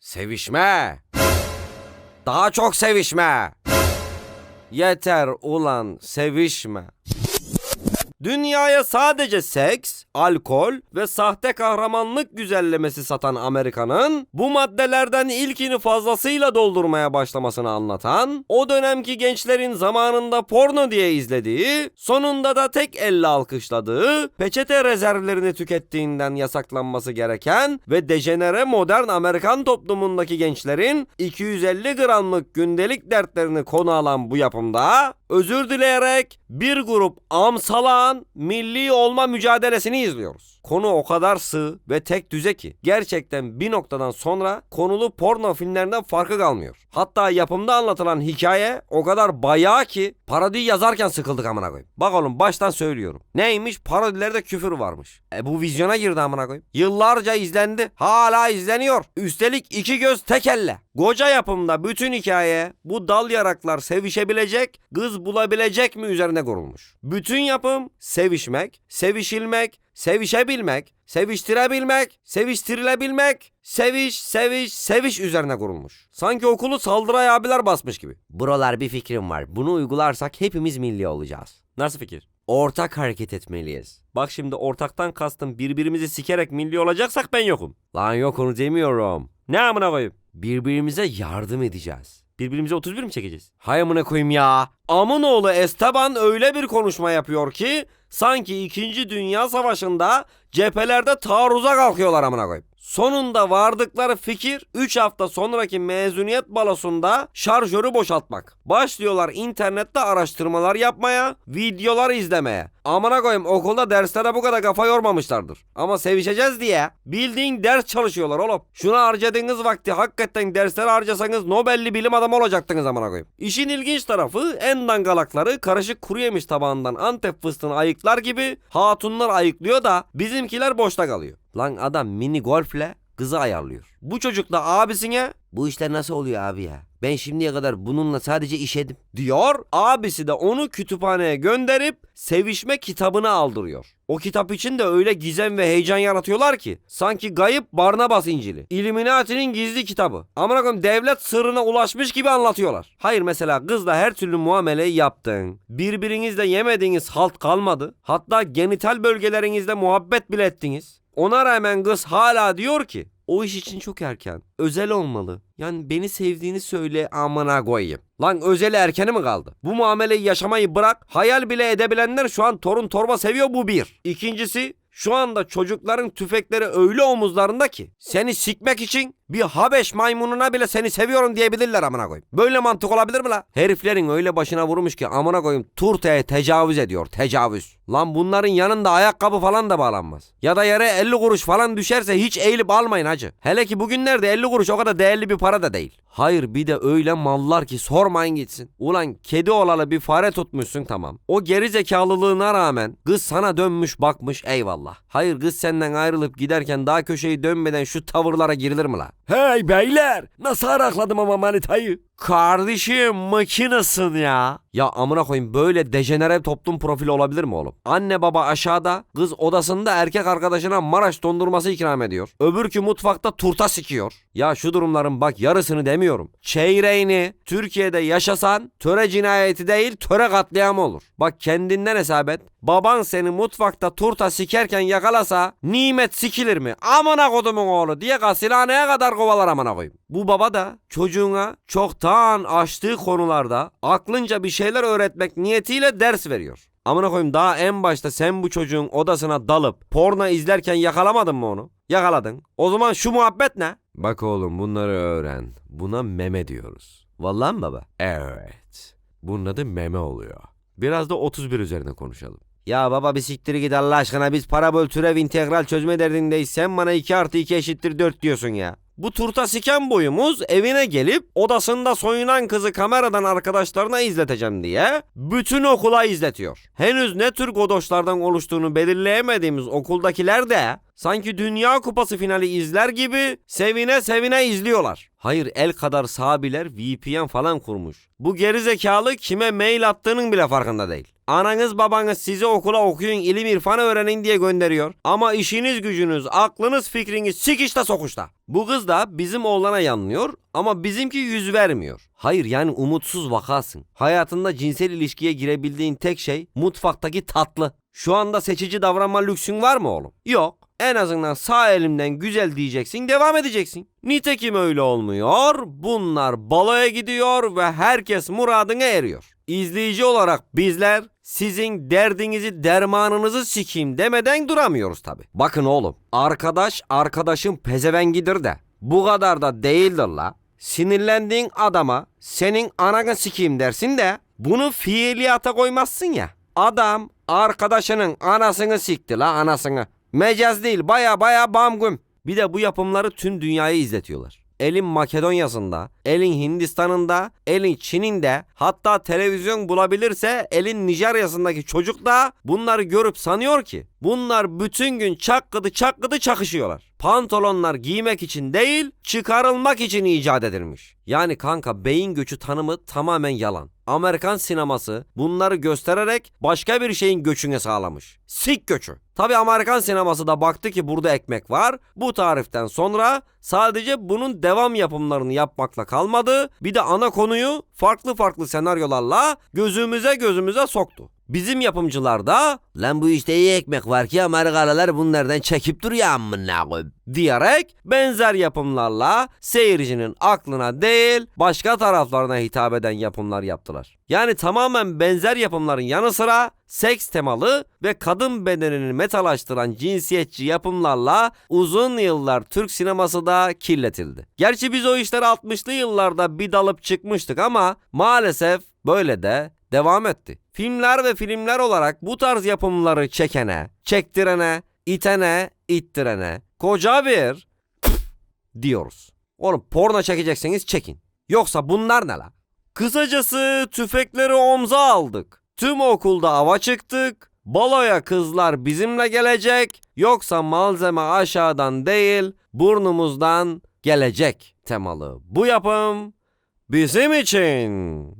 Sevişme. Daha çok sevişme. Yeter ulan sevişme. Dünyaya sadece seks, alkol ve sahte kahramanlık güzellemesi satan Amerika'nın bu maddelerden ilkini fazlasıyla doldurmaya başlamasını anlatan, o dönemki gençlerin zamanında porno diye izlediği, sonunda da tek elle alkışladığı, peçete rezervlerini tükettiğinden yasaklanması gereken ve dejenere modern Amerikan toplumundaki gençlerin 250 gramlık gündelik dertlerini konu alan bu yapımda özür dileyerek bir grup amsalan milli olma mücadelesini izliyoruz. Konu o kadar sığ ve tek düze ki gerçekten bir noktadan sonra konulu porno filmlerinden farkı kalmıyor. Hatta yapımda anlatılan hikaye o kadar bayağı ki parodi yazarken sıkıldık amına koyayım. Bak oğlum baştan söylüyorum. Neymiş? Parodilerde küfür varmış. E bu vizyona girdi amına koyayım. Yıllarca izlendi. Hala izleniyor. Üstelik iki göz tek elle. Koca yapımda bütün hikaye bu dal yaraklar sevişebilecek, kız bulabilecek mi üzerine kurulmuş. Bütün yapım sevişmek, sevişilmek, sevişebilmek, seviştirebilmek, seviştirilebilmek, seviş, seviş, seviş üzerine kurulmuş. Sanki okulu saldıray abiler basmış gibi. Buralar bir fikrim var. Bunu uygularsak hepimiz milli olacağız. Nasıl fikir? Ortak hareket etmeliyiz. Bak şimdi ortaktan kastım birbirimizi sikerek milli olacaksak ben yokum. Lan yok onu demiyorum. Ne amına koyayım? Birbirimize yardım edeceğiz. Birbirimize 31 mi çekeceğiz? Hay amına koyayım ya. Amınoğlu Esteban öyle bir konuşma yapıyor ki sanki 2. Dünya Savaşı'nda cephelerde taarruza kalkıyorlar amına koyayım. Sonunda vardıkları fikir 3 hafta sonraki mezuniyet balosunda şarjörü boşaltmak. Başlıyorlar internette araştırmalar yapmaya, videolar izlemeye. Amına koyayım okulda derslere bu kadar kafa yormamışlardır. Ama sevişeceğiz diye bildiğin ders çalışıyorlar oğlum. Şuna harcadığınız vakti hakikaten derslere harcasanız Nobel'li bilim adamı olacaktınız amına koyayım. İşin ilginç tarafı en dangalakları karışık kuru yemiş tabağından Antep fıstığını ayıklar gibi hatunlar ayıklıyor da bizimkiler boşta kalıyor. Lan adam mini golfle kızı ayarlıyor. Bu çocuk da abisine bu işler nasıl oluyor abi ya? Ben şimdiye kadar bununla sadece işedim diyor. Abisi de onu kütüphaneye gönderip sevişme kitabını aldırıyor. O kitap için de öyle gizem ve heyecan yaratıyorlar ki sanki gayip Barnabas İncil'i. Illuminati'nin gizli kitabı. Amına koyayım devlet sırrına ulaşmış gibi anlatıyorlar. Hayır mesela kızla her türlü muameleyi yaptın. Birbirinizle yemediğiniz halt kalmadı. Hatta genital bölgelerinizde muhabbet bile ettiniz. Ona rağmen kız hala diyor ki o iş için çok erken. Özel olmalı. Yani beni sevdiğini söyle amına koyayım. Lan özeli erkeni mi kaldı? Bu muameleyi yaşamayı bırak. Hayal bile edebilenler şu an torun torba seviyor bu bir. İkincisi şu anda çocukların tüfekleri öyle omuzlarında ki seni sikmek için bir Habeş maymununa bile seni seviyorum diyebilirler amına koyayım. Böyle mantık olabilir mi la? Heriflerin öyle başına vurmuş ki amına koyayım turtaya tecavüz ediyor tecavüz. Lan bunların yanında ayakkabı falan da bağlanmaz. Ya da yere 50 kuruş falan düşerse hiç eğilip almayın hacı. Hele ki bugünlerde 50 kuruş o kadar değerli bir para da değil. Hayır bir de öyle mallar ki sormayın gitsin. Ulan kedi olalı bir fare tutmuşsun tamam. O geri zekalılığına rağmen kız sana dönmüş bakmış eyvallah. Hayır kız senden ayrılıp giderken daha köşeyi dönmeden şu tavırlara girilir mi la? Hey beyler nasıl arakladım ama manitayı? Kardeşim makinasın ya. Ya amına koyayım böyle dejenere toplum profili olabilir mi oğlum? Anne baba aşağıda kız odasında erkek arkadaşına Maraş dondurması ikram ediyor. Öbürkü mutfakta turta sikiyor. Ya şu durumların bak yarısını demiyorum. Çeyreğini Türkiye'de yaşasan töre cinayeti değil töre katliamı olur. Bak kendinden hesap et. Baban seni mutfakta turta sikerken yakalasa nimet sikilir mi? Amına kodumun oğlu diye gasilhaneye kadar kovalar amına koyayım. Bu baba da çocuğuna çoktan açtığı konularda aklınca bir şeyler öğretmek niyetiyle ders veriyor. Amına koyayım daha en başta sen bu çocuğun odasına dalıp porno izlerken yakalamadın mı onu? Yakaladın. O zaman şu muhabbet ne? Bak oğlum bunları öğren. Buna meme diyoruz. Vallahi mi baba? Evet. Bunun adı meme oluyor. Biraz da 31 üzerine konuşalım. Ya baba bir siktiri git Allah aşkına biz para böl türev integral çözme derdindeyiz. Sen bana 2 artı 2 eşittir 4 diyorsun ya. Bu turta siken boyumuz evine gelip odasında soyunan kızı kameradan arkadaşlarına izleteceğim diye bütün okula izletiyor. Henüz ne tür godoşlardan oluştuğunu belirleyemediğimiz okuldakiler de sanki Dünya Kupası finali izler gibi sevine sevine izliyorlar. Hayır el kadar sabiler VPN falan kurmuş. Bu geri zekalı kime mail attığının bile farkında değil. Ananız babanız sizi okula okuyun ilim irfan öğrenin diye gönderiyor. Ama işiniz gücünüz, aklınız, fikriniz sikişte sokuşta. Bu kız da bizim oğlana yanlıyor ama bizimki yüz vermiyor. Hayır yani umutsuz vakasın. Hayatında cinsel ilişkiye girebildiğin tek şey mutfaktaki tatlı. Şu anda seçici davranma lüksün var mı oğlum? Yok. En azından sağ elimden güzel diyeceksin, devam edeceksin. Nitekim öyle olmuyor. Bunlar baloya gidiyor ve herkes muradına eriyor. İzleyici olarak bizler sizin derdinizi dermanınızı sikeyim demeden duramıyoruz tabi. Bakın oğlum arkadaş arkadaşın pezevengidir de bu kadar da değildir la. Sinirlendiğin adama senin ananı sikeyim dersin de bunu fiiliyata koymazsın ya. Adam arkadaşının anasını sikti la anasını. Mecaz değil baya baya bam güm. Bir de bu yapımları tüm dünyaya izletiyorlar. Elin Makedonya'sında, elin Hindistan'ında, elin Çin'inde hatta televizyon bulabilirse elin Nijerya'sındaki çocuk da bunları görüp sanıyor ki bunlar bütün gün çakkıdı çakkıdı çakışıyorlar. Pantolonlar giymek için değil çıkarılmak için icat edilmiş. Yani kanka beyin göçü tanımı tamamen yalan. Amerikan sineması bunları göstererek başka bir şeyin göçünü sağlamış. Sik göçü. Tabi Amerikan sineması da baktı ki burada ekmek var. Bu tariften sonra sadece bunun devam yapımlarını yapmakla kalmadı. Bir de ana konuyu farklı farklı senaryolarla gözümüze gözümüze soktu. Bizim yapımcılar da lan bu işte iyi ekmek var ki Amerikalılar bunlardan çekip duruyor amına diyerek benzer yapımlarla seyircinin aklına değil başka taraflarına hitap eden yapımlar yaptılar. Yani tamamen benzer yapımların yanı sıra seks temalı ve kadın bedenini metalaştıran cinsiyetçi yapımlarla uzun yıllar Türk sineması da kirletildi. Gerçi biz o işleri 60'lı yıllarda bir dalıp çıkmıştık ama maalesef böyle de devam etti. Filmler ve filmler olarak bu tarz yapımları çekene, çektirene, itene, ittirene koca bir diyoruz. Oğlum porno çekecekseniz çekin. Yoksa bunlar ne la? Kısacası tüfekleri omza aldık. Tüm okulda ava çıktık. Baloya kızlar bizimle gelecek. Yoksa malzeme aşağıdan değil burnumuzdan gelecek temalı. Bu yapım bizim için.